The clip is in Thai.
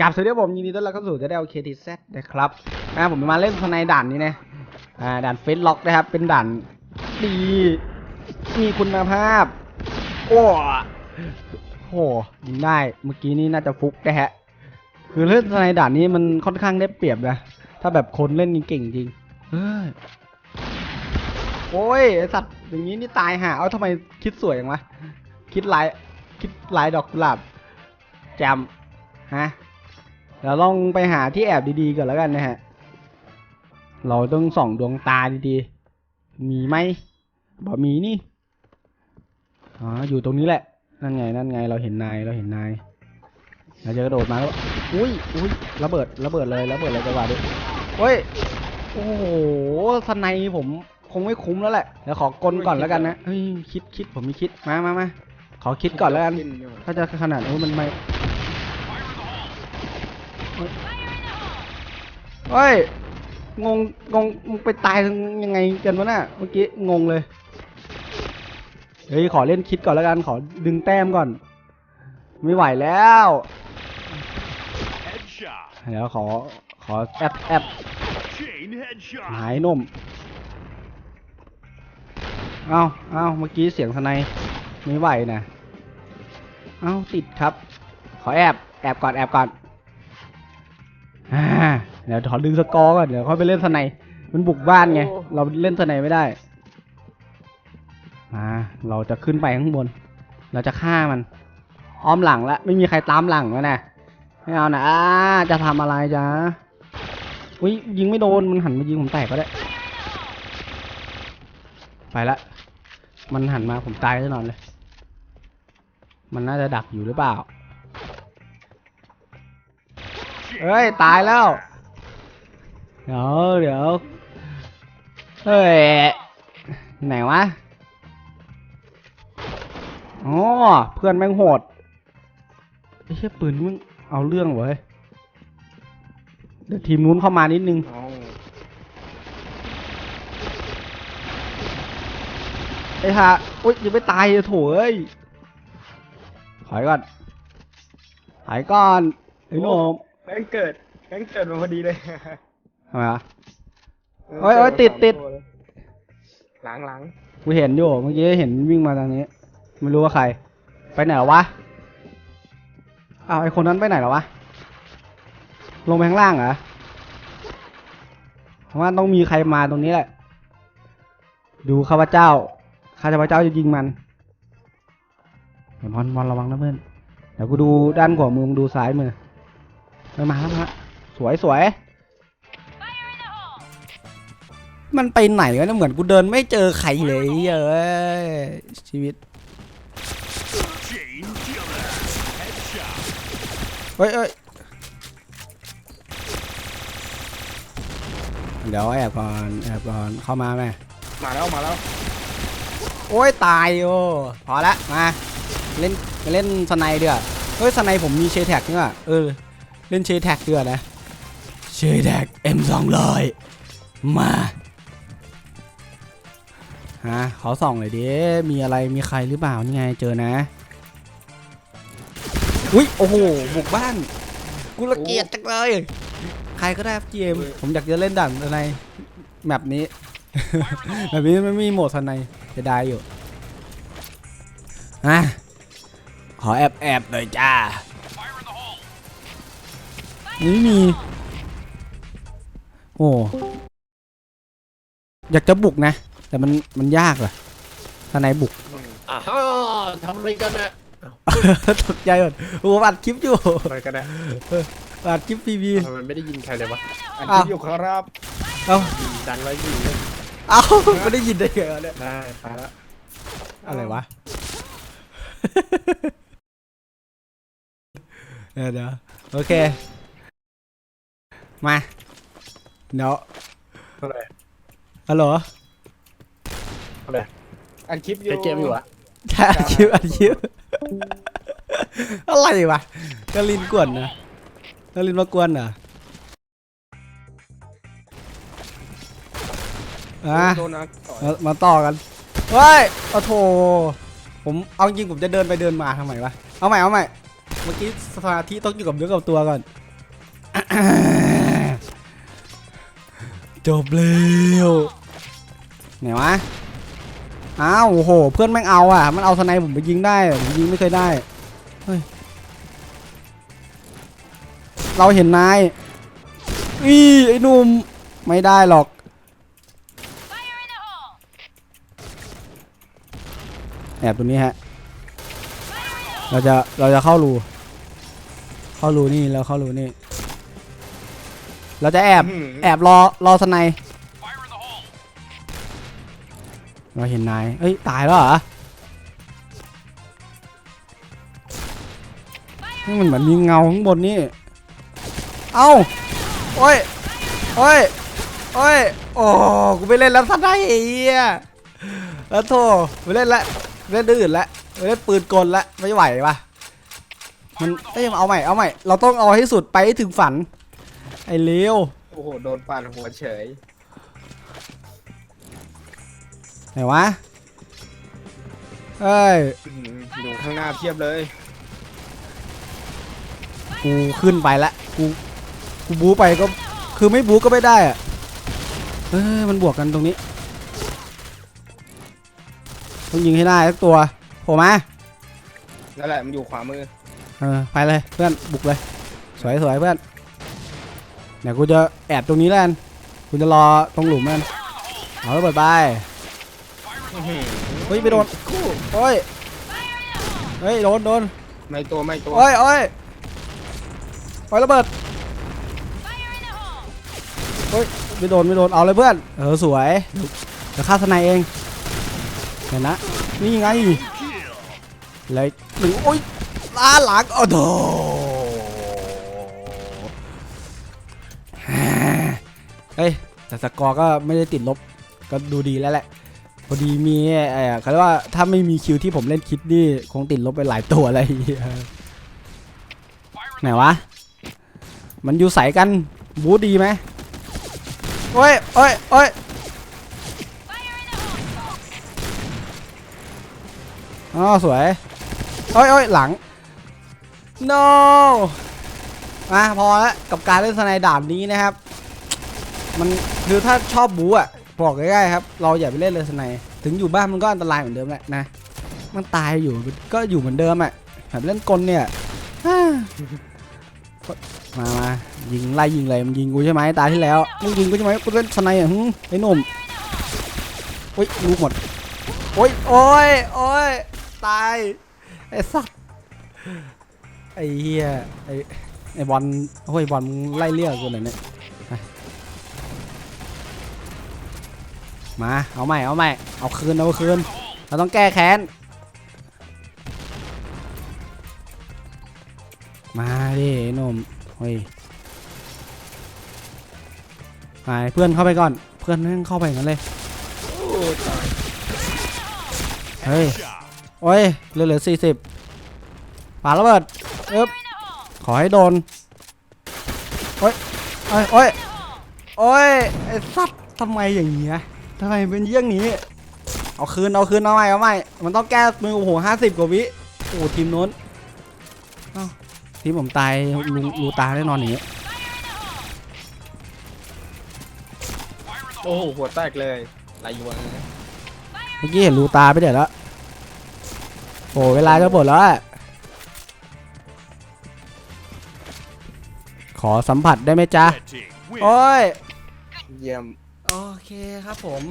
กลับสวัสดีผมยินดีต้อนรับเข้าสู่จะได้โอเคทีเซตนะครับนะผมมาเล่นสไนด์ด่านนี้นะอ่าด่านเฟสล็อกนะครับ เป็นด่านดี มีคุณภาพ โอ้โหยิงได้เมื่อกี้นี่น่าจะฟุกนะฮะ คือเล่นสไนด์ด่านนี้มันค่อนข้างได้เปรียบนะถ้าแบบคนเล่นเก่งจริงโอ้ยสัตว์อย่างนี้นี่ตายห่าเอาทำไมคิดสวยอย่างวะคิดลายคิดลายดอกกุหลาบ จมฮะเดี๋ยวลองไปหาที่แอบดีๆก่อนแล้วกันนะฮะ เราต้องส่องดวงตาดีๆ มีไหมบอกมีนี่ อ๋อ อยู่ตรงนี้แหละ นั่นไง นั่นไง เราเห็นนาย เราเห็นนาย เราจะกระโดดมาแล้ว อุ้ยอุ้ยระเบิด ระเบิดเลย ระเบิดเลยจังหวะดิเฮ้ย โอ้โหสไนป์ผมคงไม่คุ้มแล้วแหละ เดี๋ยวขอกลก่อนแล้วกันนะ เฮ้ย คิดคิดผมมีคิด มามามาขอคิดก่อนแล้วกัน ถ้าจะขนาดโอ้มันไม่ เฮ้ย งง งง มึงไปตายยังไงกันวะน่ะ เมื่อกี้งงเลย เฮ้ย ขอเล่นคิดก่อนแล้วกัน ขอดึงแต้มก่อน ไม่ไหวแล้ว เดี๋ยวขอ ขอแอดแอด Chain headshot. หายนมเอาเอาเมื่อกี้เสียงสไนยไม่ไหวนะ เอาติดครับ ขอแอบ แอบก่อน แอบก่อน อ่าเดี๋ยวขอดึงสกอร์ก่อนเดี๋ยวค่อยไปเล่นสไนยมันบุกบ้านไง เราเล่นสไนยไม่ได้มาเราจะขึ้นไปข้างบน เราจะฆ่ามันอ้อมหลังแล้วไม่มีใครตามหลังแล้วนะไม่เอานะอ่าจะทำอะไรจ๊ะอุ้ยยิงไม่โดนมันหันมายิงผมแตกก็ได้ ไปละ มันหันมาผมตายแน่นอนเลย มันน่าจะดักอยู่หรือเปล่า เฮ้ย ตายแล้ว เดี๋ยวเดี๋ยวเฮ้ย ไหนวะอ๋อเพื่อนแม่งโหดไอ้เชี่ยปืนมึงเอาเรื่องเว้ย เดี๋ยวทีมนู้นเข้ามานิดนึงไอ้ห่าอุ้ยยังไม่ตายเลยโถ่เอ้ยถอยก่อนถอยก่อนไอ้หนุ่ม แม่งเกิดแม่งเกิดมาพอดีเลยทำไมวะโอ้ยโอ้ยติดติด หลังหลังกูเห็นอยู่เมื่อกี้เห็นวิ่งมาทางนี้ ไม่รู้ว่าใคร ไปไหนแล้ววะอ้าวไอ้คนนั้นไปไหนแล้ววะ ลงไปข้างล่างเหรอเพราะว่าต้องมีใครมาตรงนี้แหละ ดูข้าพเจ้า ข้าพเจ้าจะยิงมันเดี๋ยวมอนมอนระวังนะเพื่อน เดี๋ยวกูดูด้านขวามือมึงดูซ้ายมือ เออมาแล้วมาแล้วสวยสวยมันไปไหนวะเนี่ยเหมือนกูเดินไม่เจอใครเลยเอ้ยชีวิต Chain killer. Headshot. เฮ้ยเอ้ยเดี๋ยวแอบก่อนแอบก่อนเข้ามาไหมมาแล้วมาแล้วโอ้ยตายโอ้พอละมาเล่นมาเล่นสไนเดือเฮ้ยสไนผมมีเชแท็กนี่ว่ะเออ เล่นเชยแท็กเดือนะเชยแท็ก M สองร้อยมาฮะขอส่องเลยดิมีอะไรมีใครหรือเปล่านี่ไงเจอนะอุ้ยโอ้โหบุกบ้านกูละเกียดจังเลยใครก็ได้เกมผมอยากจะเล่นด่านอะไรแมปนี้ แบบนี้ไม่มีโหมดสไนจะได้อยู่อะขอแอบแอบๆหน่อยจ้า นี่มี โอ้อยากจะบุกนะ แต่มันมันยากเหรอสไนบุกอ้าวทำอะไรกันนะตกใจหมดโอ้อัดคลิปอยู่อะไรกันนะอัดคลิปพีบีทำไมไม่ได้ยินใครเลยวะอันอ้าวที่อยู่ครับเอ้าดันไว้อยู่เลยเอ้าไม่ได้ยินได้ไงวะเนี่ยได้ไปแล้วอะไรวะเดี๋ยวเดี๋ยวโอเค มา เดี๋ยวอะไรฮัลโหลอะไรอันคลิปอยู่เกมอยู่อะใช่อัดคลิปอัดคลิปอะไรวะกลินกวนนะกลินมากวนเหรออะโดนนะต่อยมามาต่อกันเฮ้ยโอ้โถผมเอาจริงผมจะเดินไปเดินมาทำไมวะเอาใหม่เอาใหม่มื่อกี้สมาธิต้องอยู่กับเนื้อกับตัวก่อน จบเร็วไหนวะ อ้าวโอ้โห เพื่อนแม่งเอาอะ มันเอาสไนผมไปยิงได้ผมยิงไม่เคยได้ เฮ้ย เราเห็นนายอีไอ้หนุ่มไม่ได้หรอก แอบตรงนี้ฮะ เราจะ เราจะเข้ารู เข้ารูนี่แล้วเข้ารูนี่ เราจะแอบแอบรอรอสไนด์เราเห็นนายเอ้ยตายแล้วเหรอนี่มันเหมือนมีเงาข้างบนนี่ เอ้า โอ้ย โอ้ย โอ้ย โอ้ กูไปเล่นแล้วซะได้ไอ้เหี้ยแล้วโทไปเล่นละเล่นอื่นละไปเล่นปืนกลละไม่ไหวปะมันเอ้ยเอาใหม่ เอาใหม่ เราต้องเอาให้สุดไปให้ถึงฝัน ไอ้เลวโอ้โห โดนปาดหัวเฉย ไหนวะเอ้ย อื้อหืออยู่ข้างหน้าเพียบเลย กูขึ้นไปละกูกูบู๊ไปก็คือไม่บู๊ก็ไม่ได้อะเออมันบวกกันตรงนี้ต้องยิงให้ได้สักตัวโผล่มานั่นแหละมันอยู่ขวามือ เออไปเลยเพื่อนบุกเลย สวยสวยเพื่อน เดี๋ยวกูจะแอบตรงนี้แล้วกันกูจะรอตรงหลุมมันเอาแล้วเปิดไปอื้อหือเฮ้ยไปโดนกูโอ้ยเฮ้ยโดนโดนไม่ตัวไม่ตัวโอ้ยโอ้ยไฟระเบิดเฮ้ยไม่โดนไม่โดนเอาเลยเพื่อนเออสวยเดี๋ยวเดี๋ยวฆ่าสไนเองเห็นนะนี่ไง Kill. เลยหนึ่งโอ้ยล้าหลังโอ้โห เฮ้ยแต่สกอร์ก็ไม่ได้ติดลบก็ดูดีแล้วแหละ พอดีมีเอ่อเขาเรียกว่าถ้าไม่มีคิวที่ผมเล่นคิดนี่คงติดลบไปหลายตัวอะไรอย่างเงี้ยไหนวะ มันอยู่ใสกันบูดีไหมโอ้ยโอ้ยโอ้ยอ๋อสวยโอ้ยโอ้ยหลัง no มาพอแล้วกับการเล่นสไนด์ด่านนี้นะครับ มันคือถ้าชอบบูอะบอกง่ายๆครับ เราอย่าไปเล่นเลยสไนถึงอยู่บ้านมันก็อันตรายเหมือนเดิมแหละนะ มันตายอยู่ก็อยู่เหมือนเดิมอะแบบเล่นกลเนี่ยฮ่ามามายิงไล่ยิงเลยมันยิงกูใช่ไหมตาที่แล้วมึงยิงกูใช่ไหมกูเล่นสไนอะหึไอ้หนุ่มโอ้ยลูกหมดโอ้ยโอ้ยโอ้ยตายไอ้สัสไอ้เหี้ยไอ้ไอ้บอลโอ้ยบอลมึงไล่เรียกูเลยเนี่ย มาเอาใหม่เอาใหม่เอาคืนเอาคืนเราต้องแก้แค้นมาดิหนุ่มเฮ้ยไปเพื่อนเข้าไปก่อน เพื่อนนั่งเข้าไปอย่างนั้นเลยเฮ้ยโอ้ยเหลือเหลือสี่สิบปาระเบิดเอ๊บขอให้โดนโอ้ยโอ้ยโอ้ยโอ้ยไอ้สัตว์ทำไมอย่างเงี้ย ทำไมเป็นเยี่ยงนี้ เอาคืน เอาคืน เอาใหม่ เอาใหม่ มันต้องแก้มือโอ้โหห้าสิบกว่าวิ โอ้โหทีมนู้นเอ้าทีมผมตายรูรูตาแน่นอนอย่างเงี้ยโอ้โหหัวแตกเลยลายยวงนะเมื่อกี้เห็นรูตาไปเดี๋ยวแล้วโอ้เวลาจะหมดแล้วอะขอสัมผัสได้ไหมจ๊ะ Red team win. โอ้ย เยี่ยม โอเคครับผม